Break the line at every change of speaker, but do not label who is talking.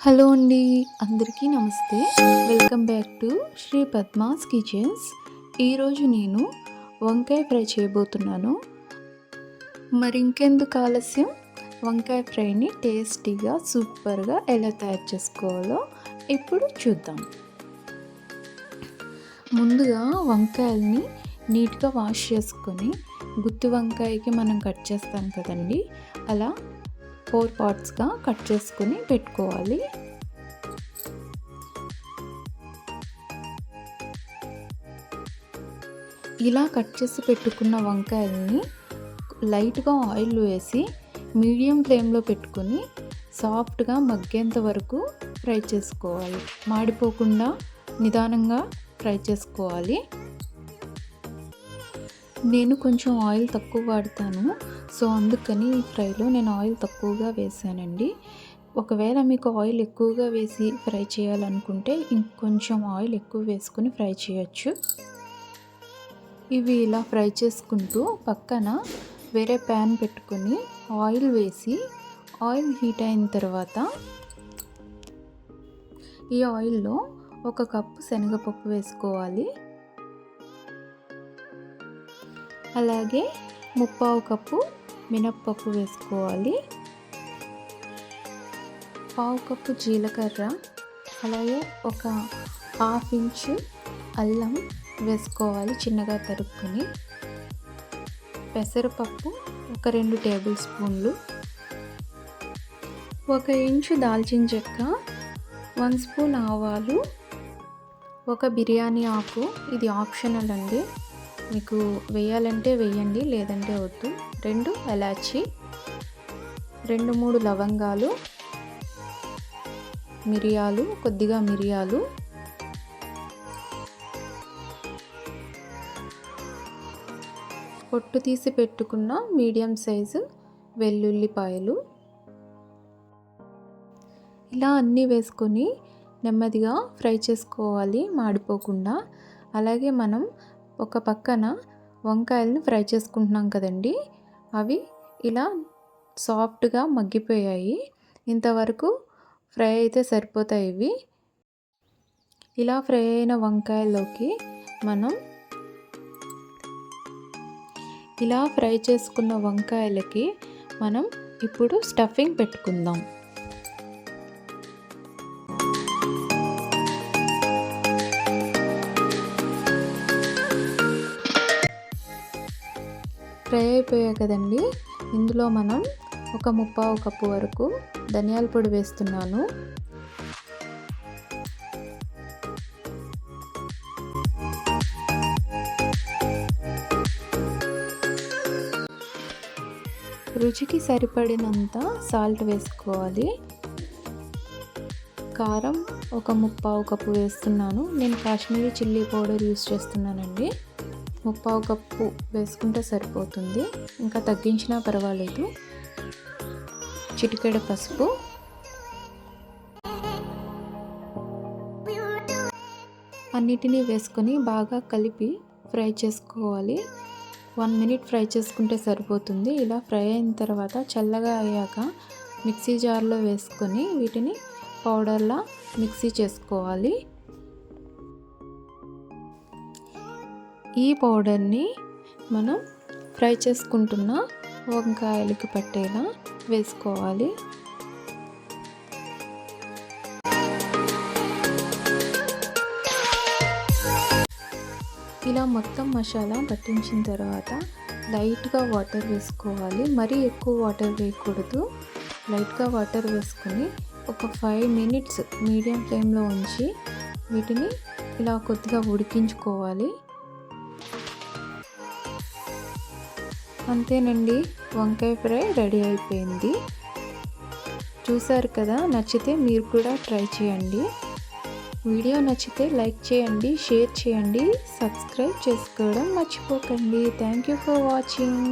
Hello అండి అందరికీ నమస్తే. Welcome back to Shri Padma's kitchens. ఈరోజు నేను వంకాయ ఫ్రై చేయబోతున్నాను. మరి ఇంకెందుకు ఆలస్యం? వంకాయ ఫ్రైని టేస్టీగా సూపర్గా ఎలా తయారు చేసుకోవాలో ఇప్పుడు చూద్దాం. ముందుగా వంకాయల్ని నీట్గా వాష్ చేసుకొని గుత్తి వంకాయకి మనం కట్ చేస్తాం కదండి. అలా ఫోర్ పార్ట్స్గా కట్ చేసుకుని పెట్టుకోవాలి. ఇలా కట్ చేసి పెట్టుకున్న వంకాయల్ని లైట్గా ఆయిల్ వేసి మీడియం ఫ్లేమ్లో పెట్టుకొని సాఫ్ట్గా మగ్గేంత వరకు ఫ్రై చేసుకోవాలి. మాడిపోకుండా నిదానంగా ఫ్రై చేసుకోవాలి. నేను కొంచెం ఆయిల్ తక్కువ వాడతాను. సో అందుకని ఈ ఫ్రైలో నేను ఆయిల్ తక్కువగా వేసానండి. ఒకవేళ మీకు ఆయిల్ ఎక్కువగా వేసి ఫ్రై చేయాలనుకుంటే ఇంకొంచెం ఆయిల్ ఎక్కువ వేసుకుని ఫ్రై చేయొచ్చు. ఇవి ఇలా ఫ్రై చేసుకుంటూ పక్కన వేరే ప్యాన్ పెట్టుకొని ఆయిల్ వేసి ఆయిల్ హీట్ అయిన తర్వాత ఈ ఆయిల్లో ఒక కప్పు శనగపప్పు వేసుకోవాలి. అలాగే ముప్పావు కప్పు మినప్పప్పు వేసుకోవాలి. పావు కప్పు జీలకర్ర అలాగే ఒక హాఫ్ ఇంచు అల్లం వేసుకోవాలి చిన్నగా తరుక్కుని. పెసరపప్పు ఒక రెండు టేబుల్ స్పూన్లు. ఒక ఇంచు దాల్చిన చెక్క వన్ స్పూన్ ఆవాలు ఒక బిర్యానీ ఆకు ఇది ఆప్షనల్ అండి. మీకు వేయాలంటే వేయండి లేదంటే వద్దు. రెండు ఎలాచి రెండు మూడు లవంగాలు మిరియాలు కొద్దిగా మిరియాలు పొట్టు తీసి పెట్టుకున్న మీడియం సైజు వెల్లుల్లిపాయలు. ఇలా అన్నీ వేసుకొని నెమ్మదిగా ఫ్రై చేసుకోవాలి మాడిపోకుండా. అలాగే మనం ఒక పక్కన వంకాయలను ఫ్రై చేసుకుంటున్నాం కదండి. అవి ఇలా సాఫ్ట్గా మగ్గిపోయాయి. ఇంతవరకు ఫ్రై అయితే సరిపోతాయి ఇవి. ఇలా ఫ్రై అయిన వంకాయల్లోకి మనం ఇలా ఫ్రై చేసుకున్న వంకాయలకి మనం ఇప్పుడు స్టఫింగ్ పెట్టుకుందాం. ఫ్రై అయిపోయాయి కదండి. ఇందులో మనం ఒక ముప్పావు కప్పు వరకు ధనియాల పొడి వేస్తున్నాను. రుచికి సరిపడినంత సాల్ట్ వేసుకోవాలి. కారం ఒక ముప్పావు కప్పు వేస్తున్నాను. నేను కాశ్మీరీ చిల్లీ పౌడర్ యూస్ చేస్తున్నానండి. ముప్పావు కప్పు వేసుకుంటే సరిపోతుంది. ఇంకా తగ్గించినా పర్వాలేదు. చిటికెడ పసుపు. అన్నిటినీ వేసుకొని బాగా కలిపి ఫ్రై చేసుకోవాలి. వన్ మినిట్ ఫ్రై చేసుకుంటే సరిపోతుంది. ఇలా ఫ్రై అయిన తర్వాత చల్లగా అయ్యాక మిక్సీ జార్లో వేసుకొని వీటిని పౌడర్లా మిక్సీ చేసుకోవాలి. ఈ పౌడర్ని మనం ఫ్రై చేసుకుంటున్న వంకాయలకి పట్టేలా వేసుకోవాలి. ఇలా మొత్తం మసాలా పట్టించిన తర్వాత లైట్గా వాటర్ వేసుకోవాలి. మరీ ఎక్కువ వాటర్ వేయకూడదు. లైట్గా వాటర్ వేసుకొని ఒక ఫైవ్ మినిట్స్ మీడియం ఫ్లేమ్లో ఉంచి వీటిని ఇలా కొద్దిగా ఉడికించుకోవాలి. అంతేనండి. వంకాయ ఫ్రై రెడీ అయిపోయింది. చూసారు కదా నచ్చితే మీరు కూడా ట్రై చేయండి. వీడియో నచ్చితే లైక్ చేయండి షేర్ చేయండి సబ్స్క్రైబ్ చేసుకోవడం మర్చిపోకండి. Thank you for watching.